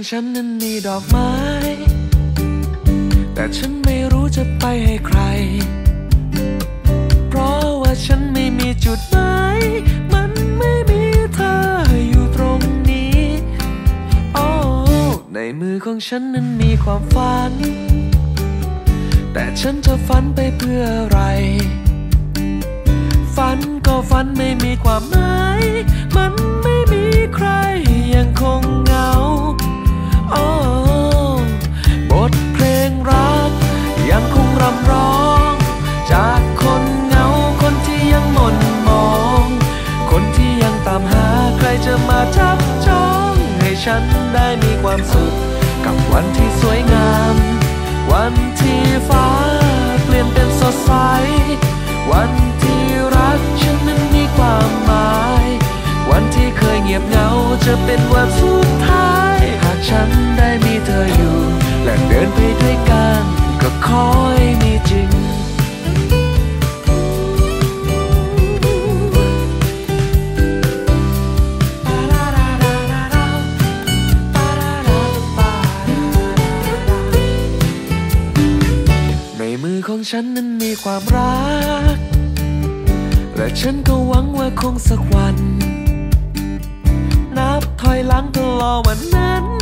ของฉันนั้นมีดอกไม้ แต่ฉันไม่รู้จะไปให้ใคร เพราะว่าฉันไม่มีจุดหมายมันไม่มีเธออยู่ตรงนี้โอ้ในมือของฉันนั้นมีความฝัน แต่ฉันจะฝันไปเพื่ออะไร ฝันก็ฝันไม่มีความหมาย ฉันได้มีความสุข กับวันที่สวยงาม วันที่ฟ้าเปลี่ยนเป็นสดใส วันที่รักฉันนั้นมีความหมาย วันที่เคยเงียบเหงาจะเป็นวันสุดท้าย หากฉันได้มีเธออยู่ และเดินไปด้วยกันก็ขอใมือของฉันนั้นมีความรัก และฉันก็หวังว่าคงสักวัน นับถอยหลังตลอดวันนั้นวัน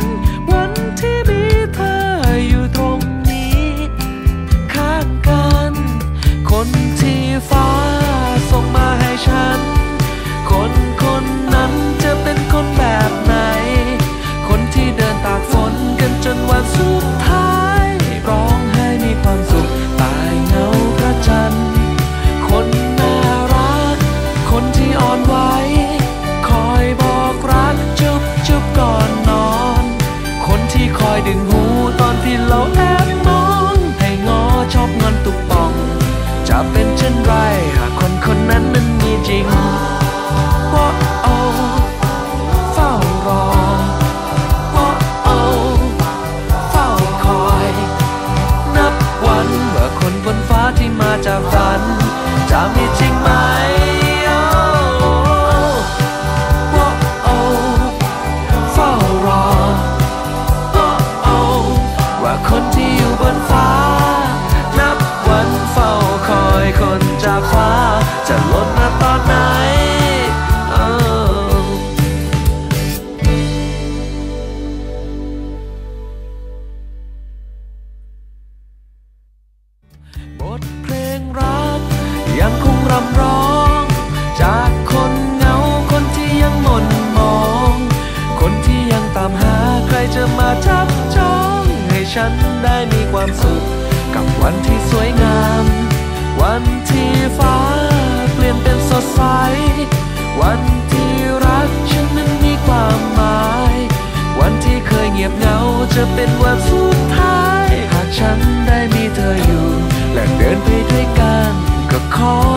ึงหูตอนที่เราแอบมองให้งอชอบงอนตุกป่อง จะเป็นเช่นไรหากคนคนนั้น ยังคงรำร้อง จากคนเหงาคนที่ยังหม่นมอง คนที่ยังตามหาใครจะมาจับจอง ให้ฉันได้มีความสุข กับวันที่สวยงาม วันที่ฟ้าเปลี่ยนเป็นสดใส วันที่รักฉันนั้นมีความหมาย วันที่เคยเงียบเหงาจะเป็นวันสุดท้าย หากฉันได้มีเธออยู่ และเดินไปด้วยกัน ก็ขอ